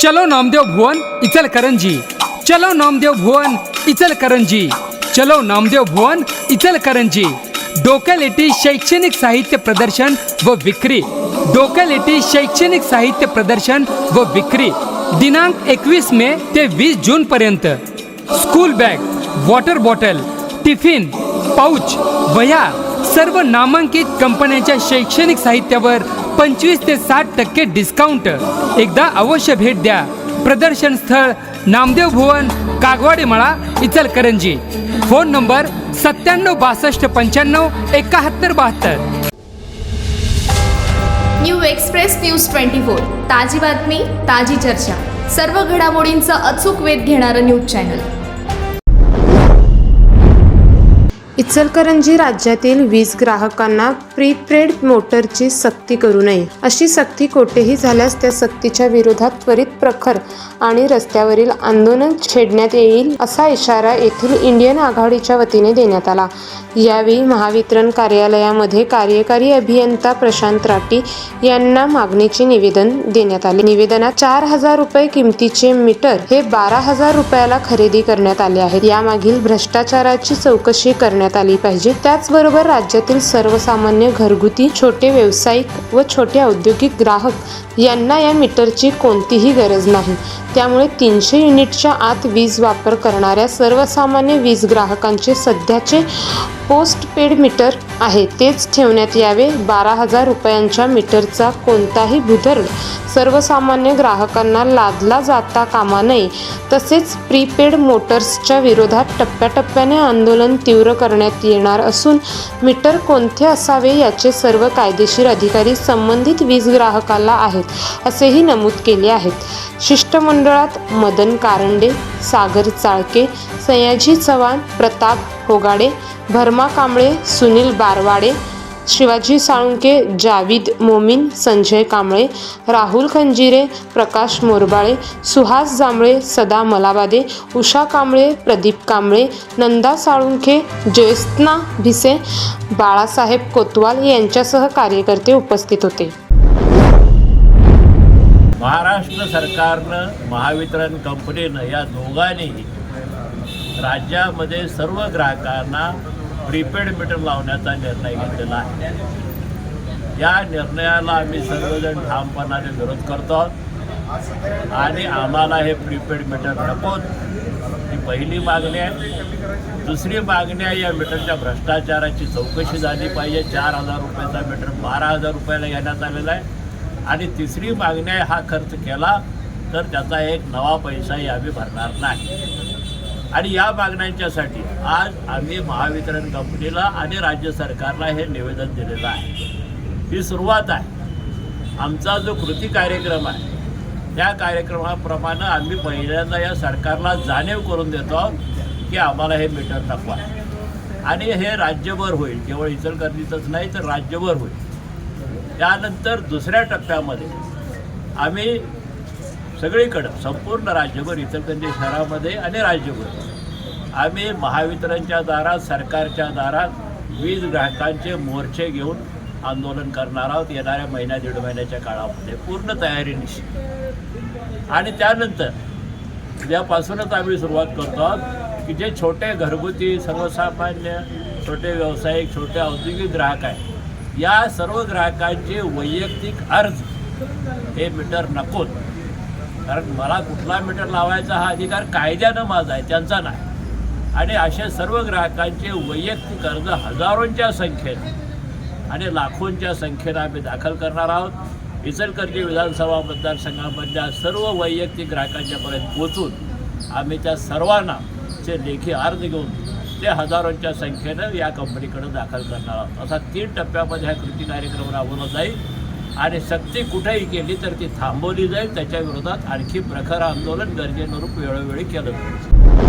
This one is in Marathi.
चलो नामदेव भुवन इचलकरंजी चलो नामदेव भुवन इचलकरंजी चलो नामदेव भुवन इचलकरंजी डोक्यालेटी शैक्षणिक साहित्य प्रदर्शन व विक्री। डोक्यालेटी शैक्षणिक साहित्य प्रदर्शन व विक्री। दिनांक एकवीस मे ते वीस जून पर्यंत। School bag water bottle tiffin pouch वह्या सर्व नामांकित कंपन्यांच्या शैक्षणिक साहित्यावर पंचवीस ते साठ टक्के डिस्काउंट एकदा अवश्य भेट द्या. प्रदर्शन स्थळ नामदेव भुवन कागवाडे मळा इचलकरंजी. फोन नंबर सत्त्याण्णव बासष्ट पंच्याण्णव एकाहत्तर बहात्तर. New express news twenty four. ताजी बातमी ताजी चर्चा. सर्व घडामोडींचा अचूक वेध घेणारं न्यूज चॅनल. इचलकरंजी राज्यातील वीज ग्राहकांना प्रीपेड मोटरची सक्ती करू नये. अशी सक्ती कोठेही झाल्यास त्या सक्तीच्या विरोधात त्वरित प्रखर आणि रस्त्यावरील आंदोलन छेडण्यात येईल असा इशारा येथील इंडियन आघाडीच्या वतीने देण्यात आला. यावेळी महावितरण कार्यालयामध्ये कार्यकारी अभियंता प्रशांत राठी यांना मागणीचे निवेदन देण्यात आले. निवेदनात चार हजार रुपये किमतीचे मीटर हे बारा हजार रुपयाला खरेदी करण्यात आले आहेत. यामागील भ्रष्टाचाराची चौकशी करण्यात आली पाहिजे. त्याचबरोबर राज्यातील सर्वसामान्य घरगुती छोटे व्यावसायिक व छोटे औद्योगिक ग्राहक यांना या मीटरची कोणतीही गरज नाही. त्यामुळे तीनशे युनिटच्या आत वीज वापर करणाऱ्या सर्वसामान्य वीज ग्राहकांचे सध्याचे पोस्ट पेड मीटर आहे. तेच ठेवण्यात यावे. बारा हजार रुपयांच्या मीटरचा कोणताही भूधर सर्वसामान्य ग्राहकांना लादला जाता कामा नये. तसेच प्रीपेड मोटर्सच्या विरोधात टप्प्याटप्प्याने आंदोलन तीव्र करण्यात येणार असून मीटर कोणते असावे याचे सर्व कायदेशीर अधिकारी संबंधित वीज ग्राहकाला आहेत असेही नमूद केले आहेत. शिष्टमंडळात मदन कारंडे सागर चाळके सयाजी चव्हाण प्रताप होगाडे भरमा कांबळे सुनील बारवाडे शिवाजी साळुंके जावीद मोमीन संजय कांबळे राहुल खंजिरे प्रकाश मोरबाळे सुहास जांभळे सदा मलाबादे उषा कांबळे प्रदीप कांबळे नंदा साळुंखे ज्योत्स्ना भिसे बाळासाहेब कोतवाल यांच्यासह कार्यकर्ते उपस्थित होते. महाराष्ट्र सरकारनं महावितरण कंपनीनं या दोघांनीही राज्यामध्ये सर्व ग्राहकांना प्रीपेड मीटर लावण्याचा निर्णय घेतलेला आहे. या निर्णयाला आम्ही सर्वजण ठामपणाने विरोध करतो आणि आम्हाला हे प्रीपेड मीटर नकोत ही पहिली मागणी आहे. दुसरी मागणी आहे या मीटरच्या भ्रष्टाचाराची चौकशी झाली पाहिजे. चार हजार रुपयाचा मीटर बारा हजार रुपयाला घेण्यात आलेला आहे. आणि तिसरी मागणी आहे हा खर्च केला तर त्याचा एक नवा पैसाही आम्ही भरणार नाही. आणि या मागण्यांच्यासाठी आज आम्ही महावितरण कंपनीला आणि राज्य सरकारला हे निवेदन दिलेलं आहे. ही सुरुवात आहे. आमचा जो कृती कार्यक्रम आहे त्या कार्यक्रमाप्रमाणे आम्ही पहिल्यांदा या सरकारला जाणीव करून देतो आहोत की आम्हाला हे मीटर नको आहे. आणि हे राज्यभर होईल केवळ इचलकरंजीतच नाही तर राज्यभर होईल. त्यानंतर दुसऱ्या टप्प्यामध्ये आम्ही सगळीकडं संपूर्ण राज्यभर इचलकरंजी शहरामध्ये आणि राज्यभर. आम्ही महावितरणच्या दारात सरकारच्या दारात वीज ग्राहकांचे मोर्चे घेऊन आंदोलन करणार आहोत येणाऱ्या महिन्या दीड महिन्याच्या काळामध्ये. पूर्ण तयारीनिशी आणि त्यानंतर उद्यापासूनच आम्ही सुरुवात करतो आहोत की जे छोटे घरगुती सर्वसामान्य छोटे व्यावसायिक छोटे औद्योगिक ग्राहक आहेत या सर्व ग्राहकांचे वैयक्तिक अर्ज हे मीटर नकोत. कारण मला कुठला मीटर लावायचा हा अधिकार कायद्यानं माझा आहे त्यांचा नाही. आणि असे सर्व ग्राहकांचे वैयक्तिक अर्ज हजारोंच्या संख्येनं आणि लाखोंच्या संख्येनं आम्ही दाखल करणार आहोत. इचलकरंजी विधानसभा मतदारसंघामधल्या सर्व वैयक्तिक ग्राहकांच्यापर्यंत पोचून आम्ही त्या सर्वांना चे लेखी अर्ज घेऊन ते हजारोंच्या संख्येनं या कंपनीकडे दाखल करणार आहोत. असा तीन टप्प्यामध्ये हा कृती कार्यक्रम राबवला जाईल. आणि सक्ती कुठेही केली तर ती थांबवली जाईल. त्याच्या विरोधात आणखी प्रखर आंदोलन गरजेनुरूप वेळोवेळी केलं जाईल.